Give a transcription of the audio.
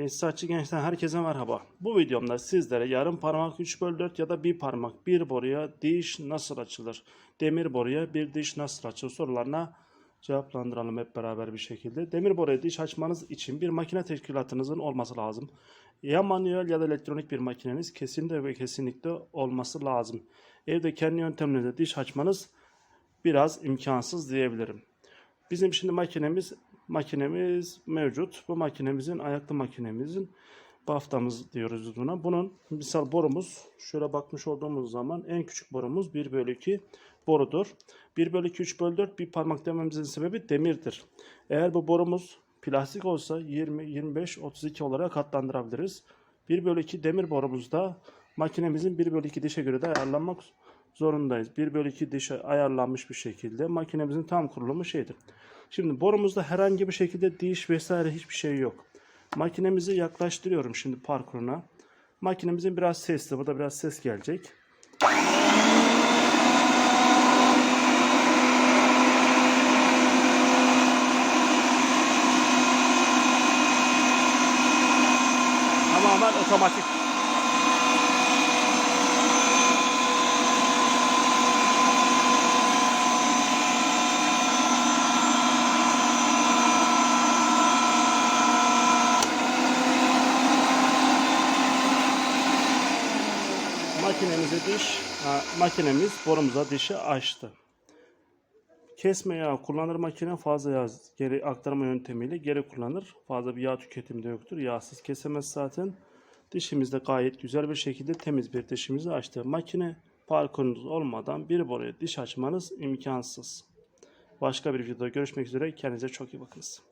Tesisatçı gençler herkese merhaba. Bu videomda sizlere yarım parmak 3 bölü 4 ya da bir parmak bir boruya diş nasıl açılır? Demir boruya bir diş nasıl açılır sorularına cevaplandıralım hep beraber bir şekilde. Demir boruya diş açmanız için bir makine teşkilatınızın olması lazım. Ya manuel ya da elektronik bir makineniz kesinlikle ve kesinlikle olması lazım. Evde kendi yönteminizle diş açmanız biraz imkansız diyebilirim. Bizim şimdi makinemiz makinemiz mevcut. Bu makinemizin ayaklı makinemizin baftamız diyoruz buna. Bunun misal borumuz şöyle bakmış olduğumuz zaman en küçük borumuz 1 bölü 2 borudur. 1 bölü 2 3 bölü 4 bir parmak dememizin sebebi demirdir. Eğer bu borumuz plastik olsa 20, 25, 32 olarak katlandırabiliriz. 1 bölü 2 demir borumuzda makinemizin 1 bölü 2 dişe göre de ayarlanmak zorundayız. 1 bölü 2 dişe ayarlanmış bir şekilde makinemizin tam kurulumu şeydir. Şimdi borumuzda herhangi bir şekilde diş vesaire hiçbir şey yok. Makinemizi yaklaştırıyorum şimdi parkuruna. Makinemizin biraz sesli. Burada biraz ses gelecek. Tamamen otomatik. Makinemize diş, ha, makinemiz borumuza dişi açtı. Kesme yağı kullanır makine fazla yağ geri aktarma yöntemiyle geri kullanır. Fazla bir yağ tüketimi de yoktur. Yağsız kesemez zaten. Dişimiz de gayet güzel bir şekilde temiz bir dişimizi açtı. Makine parkurunuz olmadan bir boruya diş açmanız imkansız. Başka bir videoda görüşmek üzere. Kendinize çok iyi bakınız.